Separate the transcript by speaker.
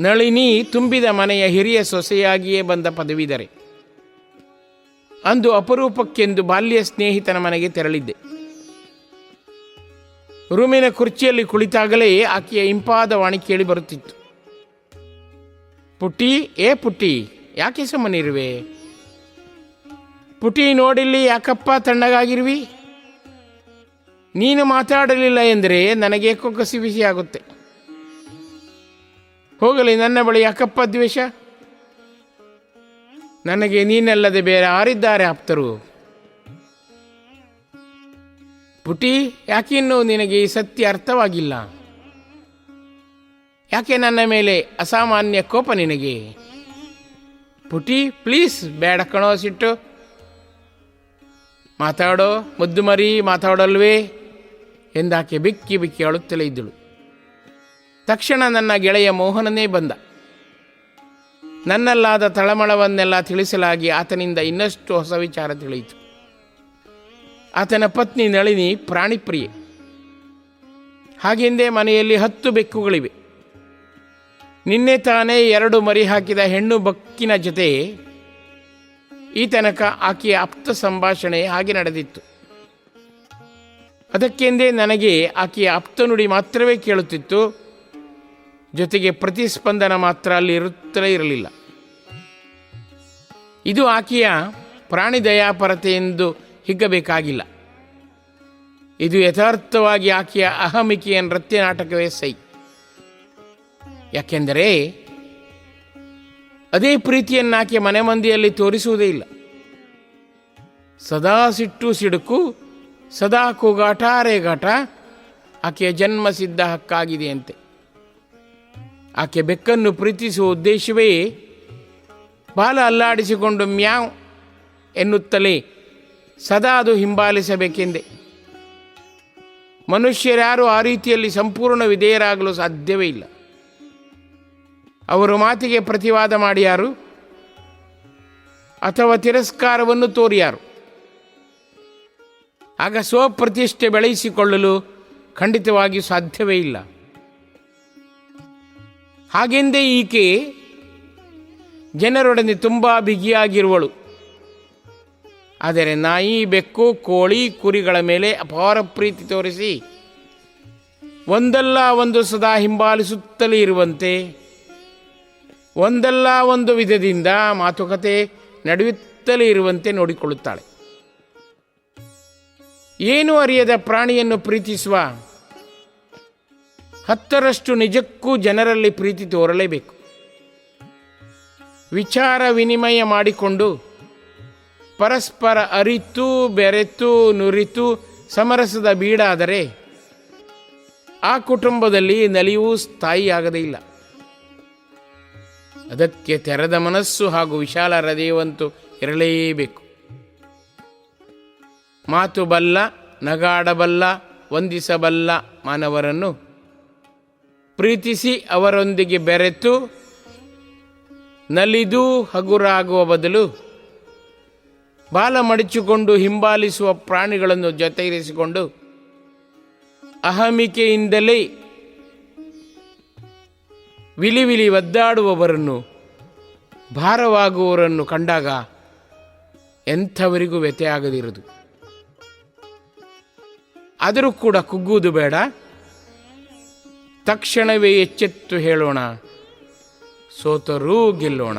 Speaker 1: ನಳಿನಿ ತುಂಬಿದ ಮನೆಯ ಹಿರಿಯ ಸೊಸೆಯಾಗಿಯೇ ಬಂದ ಪದವಿದರೆ ಅಂದು ಅಪರೂಪಕ್ಕೆಂದು ಬಾಲ್ಯ ಸ್ನೇಹಿತನ ಮನೆಗೆ ತೆರಳಿದ್ದೆ. ರೂಮಿನ ಕುರ್ಚಿಯಲ್ಲಿ ಕುಳಿತಾಗಲೇ ಆಕೆಯ ಇಂಪಾದ ವಾಣಿ ಕೇಳಿ ಬರುತ್ತಿತ್ತು. ಪುಟ್ಟಿ, ಏ ಪುಟ್ಟಿ, ಯಾಕೆ ಸುಮ್ಮನಿರುವೆ? ಪುಟಿ ನೋಡಿಲ್ಲಿ ಯಾಕಪ್ಪ ತಣ್ಣಗಾಗಿರುವಿ? ನೀನು ಮಾತಾಡಲಿಲ್ಲ ಎಂದರೆ ನನಗೆ ಆಗುತ್ತೆ. ಹೋಗಲಿ, ನನ್ನ ಬಳಿ ಯಾಕಪ್ಪ ದ್ವೇಷ. ನನಗೆ ನೀನಲ್ಲದೆ ಬೇರೆ ಆರಿದ್ದಾರೆ ಆಪ್ತರು? ಪುಟಿ ಯಾಕಿನ್ನೂ ನಿನಗೆ ಈ ಸತ್ಯ ಅರ್ಥವಾಗಿಲ್ಲ? ಯಾಕೆ ನನ್ನ ಮೇಲೆ ಅಸಾಮಾನ್ಯ ಕೋಪ ನಿನಗೆ? ಪುಟಿ, ಪ್ಲೀಸ್, ಬೇಡ ಕಣೋ ಸಿಟ್ಟು. ಮಾತಾಡೋ, ಮುದ್ದು ಮರಿ ಮಾತಾಡಲ್ವೇ ಎಂದಾಕೆ ಬಿಕ್ಕಿ ಬಿಕ್ಕಿ ಅಳುತ್ತಲೇ ಇದ್ದಳು. ತಕ್ಷಣ ನನ್ನ ಗೆಳೆಯ ಮೋಹನನೇ ಬಂದ. ನನ್ನಲ್ಲಾದ ತಳಮಳವನ್ನೆಲ್ಲ ತಿಳಿಸಲಾಗಿ ಆತನಿಂದ ಇನ್ನಷ್ಟು ಹೊಸ ವಿಚಾರ ತಿಳಿಯಿತು. ಆತನ ಪತ್ನಿ ನಳಿನಿ ಪ್ರಾಣಿಪ್ರಿಯೆ. ಹಾಗೆಂದೇ ಮನೆಯಲ್ಲಿ ಹತ್ತು ಬೆಕ್ಕುಗಳಿವೆ. ನಿನ್ನೆ ತಾನೇ ಎರಡು ಮರಿ ಹಾಕಿದ ಹೆಣ್ಣು ಬಕ್ಕಿನ ಜೊತೆ ಈ ತನಕ ಆಕೆಯ ಆಪ್ತ ಸಂಭಾಷಣೆ ಹಾಗೆ ನಡೆದಿತ್ತು. ಅದಕ್ಕೆಂದೇ ನನಗೆ ಆಕೆಯ ಆಪ್ತ ನುಡಿ ಮಾತ್ರವೇ ಕೇಳುತ್ತಿತ್ತು. ಜೊತೆಗೆ ಪ್ರತಿಸ್ಪಂದನ ಮಾತ್ರ ಅಲ್ಲಿ ಇರುತ್ತಲೇ ಇರಲಿಲ್ಲ. ಇದು ಆಕೆಯ ಪ್ರಾಣಿ ದಯಾಪರತೆ ಎಂದು ಹಿಗ್ಗಬೇಕಾಗಿಲ್ಲ. ಇದು ಯಥಾರ್ಥವಾಗಿ ಆಕೆಯ ಅಹಮಿಕೆಯ ನೃತ್ಯ ನಾಟಕವೇ ಸೈ. ಯಾಕೆಂದರೆ ಅದೇ ಪ್ರೀತಿಯನ್ನು ಆಕೆ ಮನೆ ಮಂದಿಯಲ್ಲಿ ತೋರಿಸುವುದೇ ಇಲ್ಲ. ಸದಾ ಸಿಟ್ಟು ಸಿಡುಕು, ಸದಾ ಕೂಗಾಟ, ರೇಗಾಟ ಆಕೆಯ ಜನ್ಮ ಸಿದ್ಧ ಹಕ್ಕಾಗಿದೆಯಂತೆ. ಆಕೆ ಬೆಕ್ಕನ್ನು ಪ್ರೀತಿಸುವ ಉದ್ದೇಶವೇ ಬಾಲ ಅಲ್ಲಾಡಿಸಿಕೊಂಡು ಮ್ಯಾವ್ ಎನ್ನುತ್ತಲೇ ಸದಾ ಅದು ಹಿಂಬಾಲಿಸಬೇಕೆಂದೆ. ಮನುಷ್ಯರ್ಯಾರು ಆ ರೀತಿಯಲ್ಲಿ ಸಂಪೂರ್ಣ ವಿಧೇಯರಾಗಲು ಸಾಧ್ಯವೇ ಇಲ್ಲ. ಅವರು ಮಾತಿಗೆ ಪ್ರತಿವಾದ ಮಾಡಿಯಾರು ಅಥವಾ ತಿರಸ್ಕಾರವನ್ನು ತೋರಿಯಾರು. ಆಗ ಸ್ವಪ್ರತಿಷ್ಠೆ ಬೆಳೆಸಿಕೊಳ್ಳಲು ಖಂಡಿತವಾಗಿಯೂ ಸಾಧ್ಯವೇ ಇಲ್ಲ. ಹಾಗೆಂದೇ ಈಕೆ ಜನರೊಡನೆ ತುಂಬ ಬಿಗಿಯಾಗಿರುವಳು. ಆದರೆ ನಾಯಿ, ಬೆಕ್ಕು, ಕೋಳಿ, ಕುರಿಗಳ ಮೇಲೆ ಅಪಾರ ಪ್ರೀತಿ ತೋರಿಸಿ ಒಂದಲ್ಲ ಒಂದು ಸದಾ ಹಿಂಬಾಲಿಸುತ್ತಲೇ ಇರುವಂತೆ, ಒಂದಲ್ಲ ಒಂದು ವಿಧದಿಂದ ಮಾತುಕತೆ ನಡೆಯುತ್ತಲೇ ಇರುವಂತೆ ನೋಡಿಕೊಳ್ಳುತ್ತಾಳೆ. ಏನು ಅರಿಯದ ಪ್ರಾಣಿಯನ್ನು ಪ್ರೀತಿಸುವ ಹತ್ತರಷ್ಟು ನಿಜಕ್ಕೂ ಜನರಲ್ಲಿ ಪ್ರೀತಿ ತೋರಲೇಬೇಕು. ವಿಚಾರ ವಿನಿಮಯ ಮಾಡಿಕೊಂಡು ಪರಸ್ಪರ ಅರಿತು, ಬೆರೆತು, ನುರಿತು, ಸಮರಸದ ಬೀಡಾದರೆ ಆ ಕುಟುಂಬದಲ್ಲಿ ನಲಿವು ಸ್ಥಾಯಿಯಾಗದೇ ಇಲ್ಲ. ಅದಕ್ಕೆ ತೆರೆದ ಮನಸ್ಸು ಹಾಗೂ ವಿಶಾಲ ಹೃದಯವಂತೂ ಇರಲೇಬೇಕು. ಮಾತು ಬಲ್ಲ, ನಗಾಡಬಲ್ಲ, ವಂದಿಸಬಲ್ಲ ಮಾನವರನ್ನು ಪ್ರೀತಿಸಿ ಅವರೊಂದಿಗೆ ಬೆರೆತು ನಲಿದು ಹಗುರಾಗುವ ಬದಲು ಬಾಲ ಮಡಚಿಕೊಂಡು ಹಿಂಬಾಲಿಸುವ ಪ್ರಾಣಿಗಳನ್ನು ಜೊತೆಗಿರಿಸಿಕೊಂಡು ಅಹಮಿಕೆಯಿಂದಲೇ ವಿಲಿ ವಿಲಿ ಒದ್ದಾಡುವವರನ್ನು, ಭಾರವಾಗುವವರನ್ನು ಕಂಡಾಗ ಎಂಥವರಿಗೂ ವ್ಯತ್ಯಾಗದಿರದು ಆದರೂ ಕೂಡ ಕುಗ್ಗುವುದು ಬೇಡ. ತಕ್ಷಣವೇ ಎಚ್ಚೆತ್ತು ಹೇಳೋಣ. ಸೋತರೂ ಗೆಲ್ಲೋಣ.